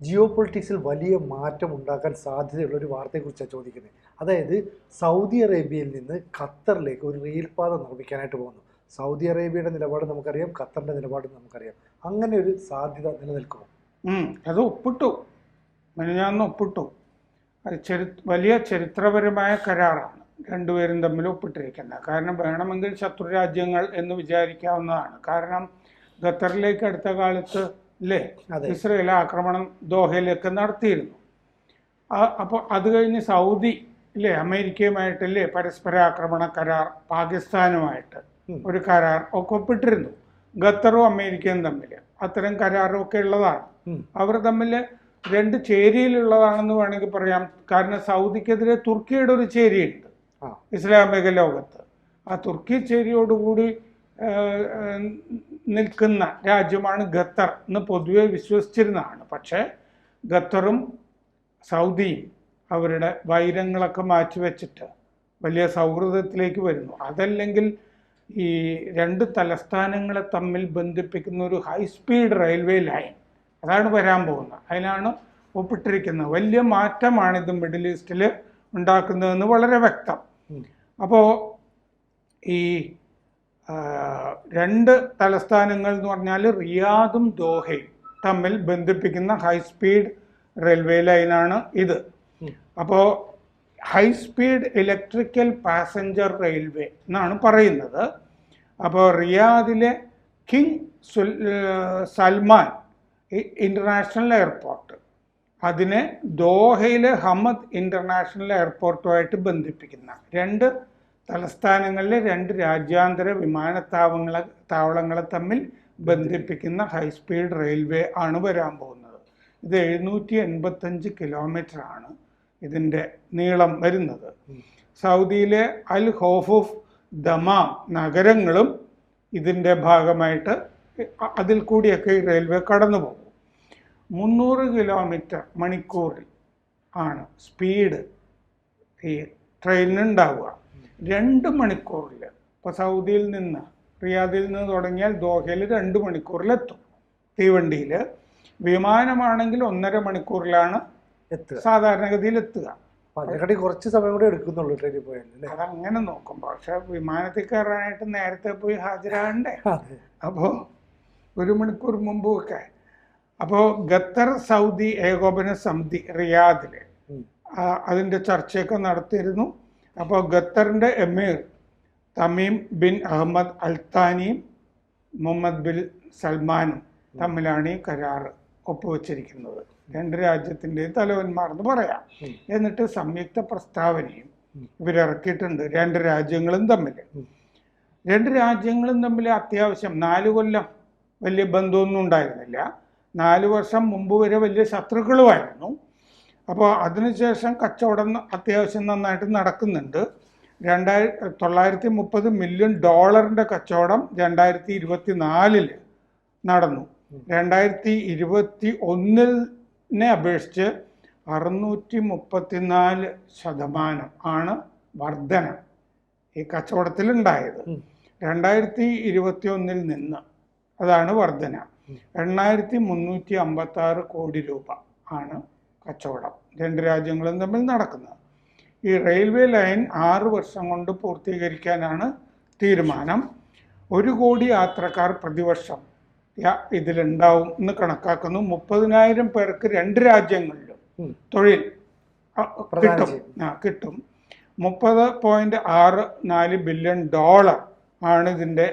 ജിയോ പൊളിറ്റിക്സിൽ വലിയ മാറ്റം ഉണ്ടാക്കാൻ സാധ്യതയുള്ള ഒരു വാർത്തയെക്കുറിച്ചാണ് ചോദിക്കുന്നത്. അതായത് സൗദി അറേബ്യയിൽ നിന്ന് ഖത്തറിലേക്ക് ഒരു റെയിൽപാത നിർമ്മിക്കാനായിട്ട് പോകുന്നു. സൗദി അറേബ്യയുടെ നിലപാട് നമുക്കറിയാം ഖത്തറിന്റെ നിലപാട് നമുക്കറിയാം. അങ്ങനെ ഒരു സാധ്യത നിലനിൽക്കുമോ? അത് ഒപ്പിട്ടു. മിനിഞ്ഞാന്ന് ഒപ്പിട്ടു. അത് ചരി വലിയ ചരിത്രപരമായ കരാറാണ്. രണ്ടുപേരും തമ്മിൽ ഒപ്പിട്ടിരിക്കുന്നത്. കാരണം വേണമെങ്കിൽ ശത്രു രാജ്യങ്ങൾ എന്ന് വിചാരിക്കാവുന്നതാണ്. കാരണം ഖത്തറിലേക്ക് അടുത്ത കാലത്ത് അല്ലേ. ഇസ്രയേൽ ആക്രമണം ദോഹയിലൊക്കെ നടത്തിയിരുന്നു. അപ്പോൾ അത് കഴിഞ്ഞ് സൗദി ഇല്ലേ അമേരിക്കയുമായിട്ടല്ലേ പരസ്പര ആക്രമണ കരാർ പാകിസ്ഥാനുമായിട്ട് ഒരു കരാർ ഒക്കെ ഒപ്പിട്ടിരുന്നു. ഖത്തറും അമേരിക്കയും തമ്മിൽ. അത്തരം കരാറും ഒക്കെ ഉള്ളതാണ്. അവർ തമ്മിൽ രണ്ട് ചേരിയിലുള്ളതാണെന്ന് വേണമെങ്കിൽ പറയാം. കാരണം സൗദിക്കെതിരെ തുർക്കിയുടെ ഒരു ചേരിയുണ്ട്. ഇസ്ലാമിക ലോകത്ത്. ആ തുർക്കി ചേരിയോടുകൂടി നിൽക്കുന്ന രാജ്യമാണ് ഖത്തർ എന്ന് പൊതുവെ വിശ്വസിച്ചിരുന്നതാണ്. പക്ഷേ ഖത്തറും സൗദിയും അവരുടെ വൈരങ്ങളൊക്കെ മാറ്റിവെച്ചിട്ട് വലിയ സൗഹൃദത്തിലേക്ക് വരുന്നു. അതല്ലെങ്കിൽ ഈ രണ്ട് തലസ്ഥാനങ്ങളെ തമ്മിൽ ബന്ധിപ്പിക്കുന്ന ഒരു ഹൈ സ്പീഡ് റെയിൽവേ ലൈൻ അതാണ് വരാൻ പോകുന്നത്. അതിനാണ് ഒപ്പിട്ടിരിക്കുന്നത്. വലിയ മാറ്റമാണ് ഇത് മിഡിൽ ഈസ്റ്റിൽ ഉണ്ടാക്കുന്നതെന്ന് വളരെ വ്യക്തം. അപ്പോൾ ഈ രണ്ട് തലസ്ഥാനങ്ങൾ എന്ന് പറഞ്ഞാൽ റിയാദും ദോഹയും തമ്മിൽ ബന്ധിപ്പിക്കുന്ന ഹൈ സ്പീഡ് റെയിൽവേ ലൈനാണ് ഇത്. അപ്പോൾ high speed electrical passenger railway എന്നാണ് പറയുന്നത് അപ്പോൾ റിയാദിലെ കിങ് സുൽ സൽമാൻ ഇന്റർനാഷണൽ എയർപോർട്ട് അതിനെ ദോഹയിലെ ഹമദ് ഇന്റർനാഷണൽ എയർപോർട്ടുമായിട്ട് ബന്ധിപ്പിക്കുന്ന രണ്ട് തലസ്ഥാനങ്ങളിലെ രണ്ട് രാജ്യാന്തര വിമാനത്താവളങ്ങളെ താവളങ്ങളെ തമ്മിൽ ബന്ധിപ്പിക്കുന്ന ഹൈസ്പീഡ് റെയിൽവേ ആണ് വരാൻ പോകുന്നത്. ഇത് എഴുന്നൂറ്റി എൺപത്തഞ്ച് കിലോമീറ്റർ ആണ് ഇതിന്റെ നീളം വരുന്നത്. സൗദിയിലെ അൽ ഹോഫുഫ് ദമാം നഗരങ്ങളും ഇതിന്റെ ഭാഗമായിട്ട് അതിൽ കൂടിയൊക്കെ ഈ റെയിൽവേ കടന്നു പോകും. മുന്നൂറ് കിലോമീറ്റർ മണിക്കൂറിൽ ആണ് സ്പീഡ് ഈ ട്രെയിനിന് ഉണ്ടാവുക. രണ്ട് മണിക്കൂറിൽ. ഇപ്പോൾ സൗദിയിൽ നിന്ന് റിയാദിൽ നിന്ന് തുടങ്ങിയാൽ ദോഹയിൽ രണ്ട് മണിക്കൂറിലെത്തും തീവണ്ടിയിൽ. വിമാനമാണെങ്കിൽ ഒന്നര മണിക്കൂറിലാണ് എത്തുക. സാധാരണഗതിയിൽ എത്തുക. അതിനെക്കാട്ടി കുറച്ച് സമയം കൂടെ എടുക്കുന്നുള്ളൂ ട്രെയിനിൽ പോയാൽ അത് അതങ്ങനെ നോക്കും. പക്ഷെ വിമാനത്തിൽ കയറാനായിട്ട് നേരത്തെ പോയി ഹാജരാകണ്ടേ? അപ്പോൾ ഒരു മണിക്കൂർ മുമ്പൊക്കെ. അപ്പോൾ ഖത്തർ സൗദി ഏകോപന സമിതി റിയാദിൽ. അതിന്റെ ചർച്ചയൊക്കെ നടത്തിയിരുന്നു. അപ്പോൾ ഖത്തറിന്റെ എമീർ തമീം ബിൻ അഹമ്മദ് അൽത്താനിയും മുഹമ്മദ് ബിൻ സൽമാനും തമ്മിലാണ് ഈ കരാർ ഒപ്പുവെച്ചിരിക്കുന്നത്. രണ്ട് രാജ്യത്തിന്റെയും തലവന്മാർ എന്ന് പറയാം എന്നിട്ട് സംയുക്ത പ്രസ്താവനയും. ഇവരിറക്കിയിട്ടുണ്ട്. രണ്ട് രാജ്യങ്ങളും തമ്മിൽ രണ്ട് രാജ്യങ്ങളും തമ്മിൽ അത്യാവശ്യം നാല് കൊല്ലം വലിയ ബന്ധമൊന്നും ഉണ്ടായിരുന്നില്ല. നാല് വർഷം മുമ്പ് വരെ വലിയ ശത്രുക്കളുമായിരുന്നു. അപ്പോൾ അതിനുശേഷം കച്ചവടം അത്യാവശ്യം നന്നായിട്ട് നടക്കുന്നുണ്ട്. രണ്ടായിര തൊള്ളായിരത്തി മുപ്പത് മില്യൺ ഡോളറിന്റെ കച്ചവടം രണ്ടായിരത്തി ഇരുപത്തി നാലിൽ നടന്നു. രണ്ടായിരത്തി ഇരുപത്തി ഒന്നിനെ അപേക്ഷിച്ച് അറുന്നൂറ്റി മുപ്പത്തിനാല് ശതമാനം ആണ് വർധന ഈ കച്ചവടത്തിലുണ്ടായത്. രണ്ടായിരത്തി ഇരുപത്തി ഒന്നിൽ നിന്ന് അതാണ് വർധന. എണ്ണായിരത്തി മുന്നൂറ്റി അമ്പത്തി ആറ് കോടി രൂപ ആണ് കച്ചവടം. രണ്ട് രാജ്യങ്ങളും തമ്മിൽ നടക്കുന്നത്. ഈ റെയിൽവേ ലൈൻ ആറ് വർഷം കൊണ്ട് പൂർത്തീകരിക്കാനാണ് തീരുമാനം. ഒരു കോടി യാത്രക്കാർ പ്രതിവർഷം ഇതിലുണ്ടാവും എന്ന് കണക്കാക്കുന്നു. മുപ്പതിനായിരം പേർക്ക് രണ്ട് രാജ്യങ്ങളിലും തൊഴിൽ കിട്ടും. ആ കിട്ടും. മുപ്പത് പോയിന്റ് ആറ് നാല് ബില്യൺ ഡോളർ ആണ് ഇതിന്റെ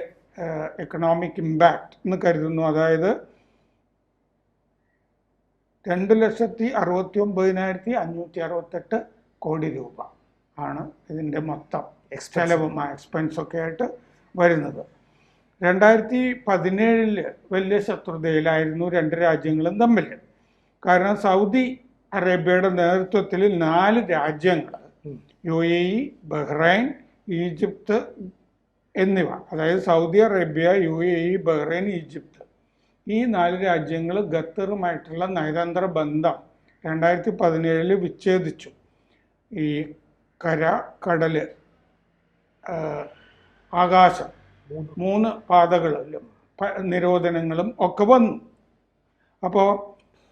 എക്കണോമിക് ഇമ്പാക്റ്റ് എന്ന് കരുതുന്നു. അതായത് രണ്ട് ലക്ഷത്തി അറുപത്തി ഒമ്പതിനായിരത്തി അഞ്ഞൂറ്റി അറുപത്തെട്ട് കോടി രൂപ ആണ് ഇതിന്റെ മൊത്തം. ചെലവും എക്സ്പെൻസ് ഒക്കെ ആയിട്ട് വരുന്നത് രണ്ടായിരത്തി പതിനേഴിൽ വലിയ ശത്രുതയിലായിരുന്നു രണ്ട് രാജ്യങ്ങളും തമ്മിൽ കാരണം സൗദി അറേബ്യയുടെ നേതൃത്വത്തിൽ നാല് രാജ്യങ്ങൾ. U A E Bahrain Egypt എന്നിവ അതായത് Saudi Arabia U A E Bahrain Egypt ഈ നാല് രാജ്യങ്ങൾ ഖത്തറുമായിട്ടുള്ള നയതന്ത്ര ബന്ധം രണ്ടായിരത്തി പതിനേഴിൽ വിച്ഛേദിച്ചു. ഈ കര കടൽ ആകാശം മൂന്ന് പാതകളിലും നിരോധനങ്ങളും ഒക്കെ വന്നു. അപ്പോൾ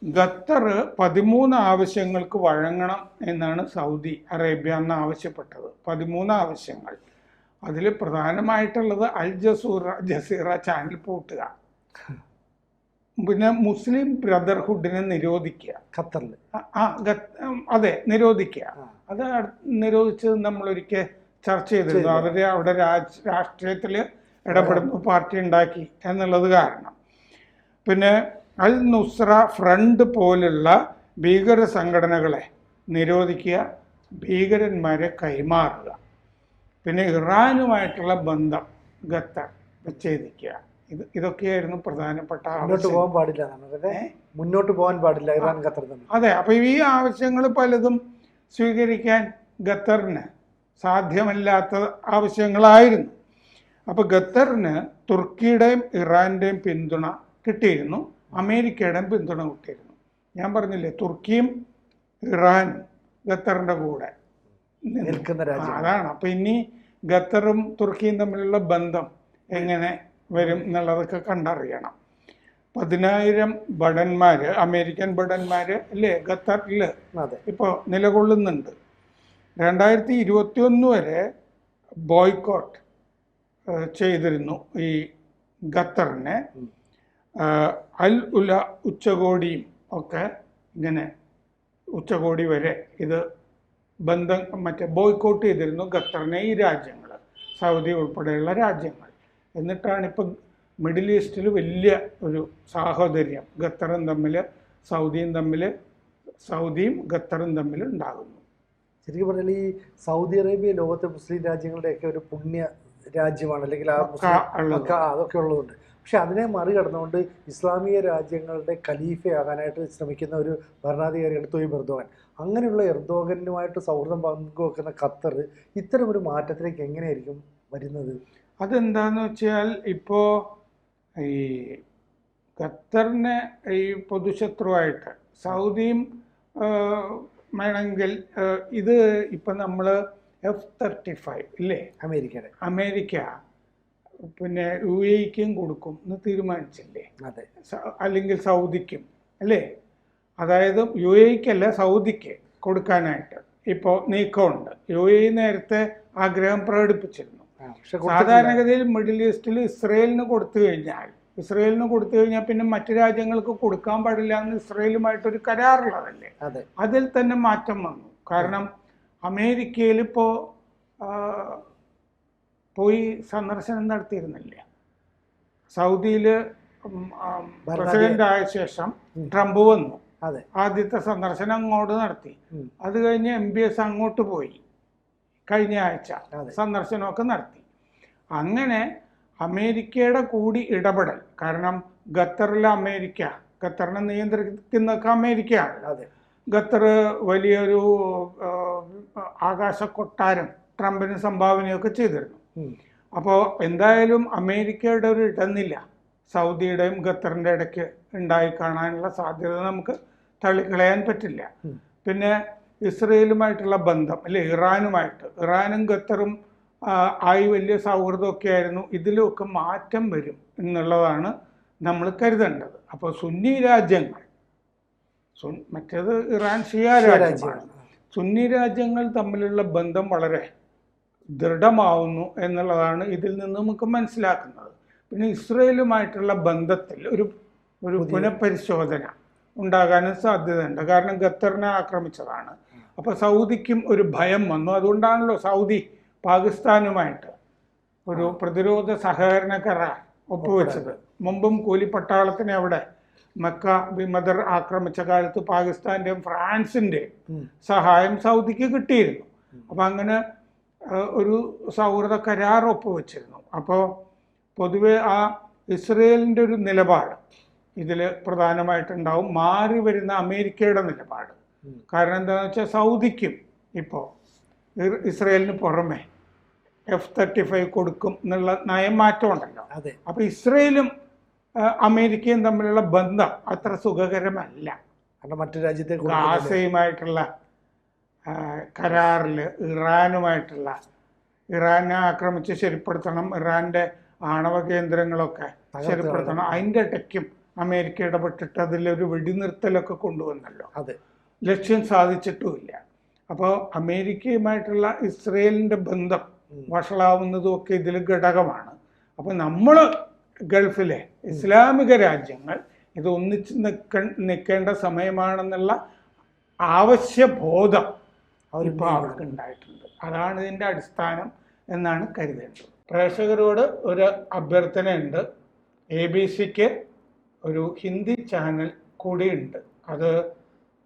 ഖത്തർ പതിമൂന്ന് ആവശ്യങ്ങൾക്ക് വഴങ്ങണം എന്നാണ് സൗദി അറേബ്യ എന്ന് ആവശ്യപ്പെട്ടത്. പതിമൂന്ന് ആവശ്യങ്ങൾ. അതിൽ പ്രധാനമായിട്ടുള്ളത് അൽ ജസൂറ ജസീറ ചാനൽ പൂട്ടുക. പിന്നെ മുസ്ലിം ബ്രദർഹുഡിനെ നിരോധിക്കുക. ഖത്തറിൽ ആ- അതെ നിരോധിക്കുക. അത് നിരോധിച്ചത് നമ്മളൊരിക്കൽ ചർച്ച ചെയ്തിരുന്നു. ചെയ്തു. അവർ അവിടെ രാജ് രാഷ്ട്രീയത്തിൽ ഇടപെടുന്ന പാർട്ടി ഉണ്ടാക്കി എന്നുള്ളത് കാരണം. പിന്നെ അൽ നുസ്ര ഫ്രണ്ട് പോലുള്ള ഭീകര സംഘടനകളെ നിരോധിക്കുക ഭീകരന്മാരെ കൈമാറുക. പിന്നെ ഇറാനുമായിട്ടുള്ള ബന്ധം ഖത്തർ വിച്ഛേദിക്കുക ഇത് ഇതൊക്കെയായിരുന്നു പ്രധാനപ്പെട്ട മുന്നോട്ട് പോകാൻ പാടില്ല മുന്നോട്ട് പോകാൻ പാടില്ല ഇറാൻ ഖത്തർ അതെ അപ്പൊ ഈ ആവശ്യങ്ങൾ പലതും സ്വീകരിക്കാൻ ഖത്തറിന് സാധ്യമല്ലാത്ത ആവശ്യങ്ങളായിരുന്നു. അപ്പോൾ ഖത്തറിന് തുർക്കിയുടെയും ഇറാന്റെയും പിന്തുണ കിട്ടിയിരുന്നു അമേരിക്കയുടെയും പിന്തുണ കിട്ടിയിരുന്നു. ഞാൻ പറഞ്ഞില്ലേ തുർക്കിയും ഇറാനും ഖത്തറിന്റെ കൂടെ നിൽക്കുന്ന അതാണ്. അപ്പൊ ഇനി ഖത്തറും തുർക്കിയും തമ്മിലുള്ള ബന്ധം എങ്ങനെ വരും എന്നുള്ളതൊക്കെ കണ്ടറിയണം. പതിനായിരം ഭടന്മാർ അമേരിക്കൻ ഭടന്മാർ അല്ലേ ഖത്തറിൽ ഇപ്പോൾ നിലകൊള്ളുന്നുണ്ട്. രണ്ടായിരത്തി ഇരുപത്തി ഒന്ന് വരെ ബോയ്ക്കോട്ട് ചെയ്തിരുന്നു ഈ ഖത്തറിനെ. അൽ ഉല ഉച്ചകോടിയും ഒക്കെ ഇങ്ങനെ ഉച്ചകോടി വരെ ഇത് ബന്ധം മറ്റേ ബോയ്ക്കോട്ട് ചെയ്തിരുന്നു ഖത്തറിനെ ഈ രാജ്യങ്ങൾ സൗദി ഉൾപ്പെടെയുള്ള രാജ്യങ്ങൾ എന്നിട്ടാണ് ഇപ്പം മിഡിൽ ഈസ്റ്റിൽ വലിയ ഒരു സാഹോദര്യം. ഖത്തറും തമ്മിൽ സൗദിയും തമ്മിൽ സൗദിയും ഖത്തറും തമ്മിൽ ഉണ്ടാകുന്നു. ശരിക്കും പറഞ്ഞാൽ ഈ സൗദി അറേബ്യ ലോകത്തെ മുസ്ലിം രാജ്യങ്ങളുടെയൊക്കെ ഒരു പുണ്യ രാജ്യമാണ്. അല്ലെങ്കിൽ ആ. അതൊക്കെ ഉള്ളതുണ്ട് പക്ഷെ അതിനെ മറികടന്നുകൊണ്ട് ഇസ്ലാമിക രാജ്യങ്ങളുടെ ഖലീഫയാകാനായിട്ട് ശ്രമിക്കുന്ന ഒരു ഭരണാധികാരിയാണ് തൊയ്ബ് എർദോഗൻ. അങ്ങനെയുള്ള എർദോഗനുമായിട്ട് സൗഹൃദം പങ്കുവെക്കുന്ന ഖത്തർ ഇത്തരം ഒരു മാറ്റത്തിലേക്ക് എങ്ങനെയായിരിക്കും വരുന്നത്? അതെന്താന്ന് വെച്ചാൽ ഇപ്പോൾ ഈ ഖത്തറിനെ ഈ പൊതുശത്രുവായിട്ട് സൗദിയും വേണമെങ്കിൽ ഇത് ഇപ്പം നമ്മൾ എഫ് തേർട്ടി ഫൈവ് ഇല്ലേ? അമേരിക്കയുടെ. അമേരിക്ക പിന്നെ യു എക്കും കൊടുക്കും എന്ന് തീരുമാനിച്ചില്ലേ? അതെ. അല്ലെങ്കിൽ സൗദിക്കും അല്ലേ? അതായത് യു എക്കല്ല സൗദിക്ക് കൊടുക്കാനായിട്ട് ഇപ്പോൾ നീക്കമുണ്ട്. യു എ നേരത്തെ ആഗ്രഹം പ്രകടിപ്പിച്ചിരുന്നു. സാധാരണഗതിയിൽ മിഡിൽ ഈസ്റ്റിൽ ഇസ്രയേലിന് കൊടുത്തു കഴിഞ്ഞാൽ ഇസ്രയേലിന് കൊടുത്തു കഴിഞ്ഞാൽ പിന്നെ മറ്റു രാജ്യങ്ങൾക്ക് കൊടുക്കാൻ പാടില്ല എന്ന് ഇസ്രയേലുമായിട്ടൊരു കരാറുള്ളതല്ലേ? അതെ. അതിൽ തന്നെ മാറ്റം വന്നു. കാരണം അമേരിക്കയിൽ ഇപ്പോൾ പോയി സന്ദർശനം നടത്തിയിരുന്നില്ല. സൗദിയിൽ ആയ ശേഷം ട്രംപ് വന്നു. ആദ്യത്തെ സന്ദർശനം അങ്ങോട്ട് നടത്തി. അത് കഴിഞ്ഞ് എം ബി എസ് അങ്ങോട്ട് പോയി. കഴിഞ്ഞ ആഴ്ച സന്ദർശനമൊക്കെ നടത്തി. അങ്ങനെ അമേരിക്കയുടെ കൂടി ഇടപെടൽ കാരണം ഖത്തറിലെ അമേരിക്ക ഖത്തറിനെ നിയന്ത്രിക്കുന്നതൊക്കെ അമേരിക്കയാണ്. അതെ. ഖത്തർ വലിയൊരു ആകാശ കൊട്ടാരം ട്രംപിന് സംഭാവനയൊക്കെ ചെയ്തിരുന്നു. അപ്പോൾ എന്തായാലും അമേരിക്കയുടെ ഒരു ഇടനില സൗദിയുടെയും ഖത്തറിന്റെ ഇടയ്ക്ക് ഉണ്ടായി കാണാനുള്ള സാധ്യത നമുക്ക് തള്ളിക്കളയാൻ പറ്റില്ല. പിന്നെ ഇസ്രയേലുമായിട്ടുള്ള ബന്ധം അല്ലെ? ഇറാനുമായിട്ട്. ഇറാനും ഖത്തറും ആയി വലിയ സൗഹൃദമൊക്കെ ആയിരുന്നു. ഇതിലൊക്കെ മാറ്റം വരും എന്നുള്ളതാണ് നമ്മൾ കരുതേണ്ടത്. അപ്പോൾ സുന്നി രാജ്യങ്ങൾ മറ്റേത് ഇറാൻ ഷിയ രാജ്യമാണ്. സുന്നി രാജ്യങ്ങൾ തമ്മിലുള്ള ബന്ധം വളരെ ദൃഢമാവുന്നു എന്നുള്ളതാണ് ഇതിൽ നിന്ന് നമുക്ക് മനസ്സിലാക്കുന്നത്. പിന്നെ ഇസ്രയേലുമായിട്ടുള്ള ബന്ധത്തിൽ ഒരു ഒരു പുനഃപരിശോധന ഉണ്ടാകാനും സാധ്യതയുണ്ട്. കാരണം ഖത്തറിനെ ആക്രമിച്ചതാണ്. അപ്പോൾ സൗദിക്കും ഒരു ഭയം വന്നു. അതുകൊണ്ടാണല്ലോ സൗദി പാകിസ്ഥാനുമായിട്ട് ഒരു പ്രതിരോധ സഹകരണ കരാർ ഒപ്പുവെച്ചത്. മുമ്പും കൂലിപ്പട്ടാളത്തിനെ അവിടെ മക്ക വിമതർ ആക്രമിച്ച കാലത്ത് പാകിസ്ഥാന്റെയും ഫ്രാൻസിന്റെയും സഹായം സൗദിക്ക് കിട്ടിയിരുന്നു. അപ്പം അങ്ങനെ ഒരു സൗഹൃദ കരാർ ഒപ്പുവെച്ചിരുന്നു. അപ്പോൾ പൊതുവെ ആ ഇസ്രയേലിന്റെ ഒരു നിലപാട് ഇതിൽ പ്രധാനമായിട്ടുണ്ടാവും. മാറി വരുന്ന അമേരിക്കയുടെ നിലപാട്. കാരണം എന്താണെന്ന് വെച്ചാൽ സൗദിക്കും ഇപ്പോൾ ഇസ്രയേലിന് പുറമെ എഫ് തേർട്ടി ഫൈവ് കൊടുക്കും എന്നുള്ള നയമാറ്റം ഉണ്ടല്ലോ അതെ. അപ്പോൾ ഇസ്രയേലും അമേരിക്കയും തമ്മിലുള്ള ബന്ധം അത്ര സുഖകരമല്ല. കാരണം മറ്റു രാജ്യത്തെ. ഗാസയുമായിട്ടുള്ള കരാറിൽ ഇറാനുമായിട്ടുള്ള ഇറാനെ ആക്രമിച്ച് ശരിപ്പെടുത്തണം ഇറാന്റെ ആണവ കേന്ദ്രങ്ങളൊക്കെ ശരിപ്പെടുത്തണം. അതിന്റെ ഇടയ്ക്കും അമേരിക്ക ഇടപെട്ടിട്ട് അതിലൊരു വെടിനിർത്തലൊക്കെ കൊണ്ടുവന്നല്ലോ. അതെ. ലക്ഷ്യം സാധിച്ചിട്ടുമില്ല. അപ്പോൾ അമേരിക്കയുമായിട്ടുള്ള ഇസ്രയേലിന്റെ ബന്ധം. വഷളാവുന്നതും ഒക്കെ ഇതിൽ ഘടകമാണ്. അപ്പോൾ നമ്മൾ ഗൾഫിലെ ഇസ്ലാമിക രാജ്യങ്ങൾ ഇത് ഒന്നിച്ച് നിൽക്ക നിൽക്കേണ്ട സമയമാണെന്നുള്ള ആവശ്യബോധം അവർ ഇപ്പോൾ അവർക്ക് ഉണ്ടായിട്ടുണ്ട്. അതാണ് ഇതിന്റെ അടിസ്ഥാനം എന്നാണ് കരുതേണ്ടത്. പ്രേക്ഷകരോട് ഒരു അഭ്യർത്ഥനയുണ്ട്. എ ബി സിക്ക് ഒരു ഹിന്ദി ചാനൽ കൂടിയുണ്ട്. അത്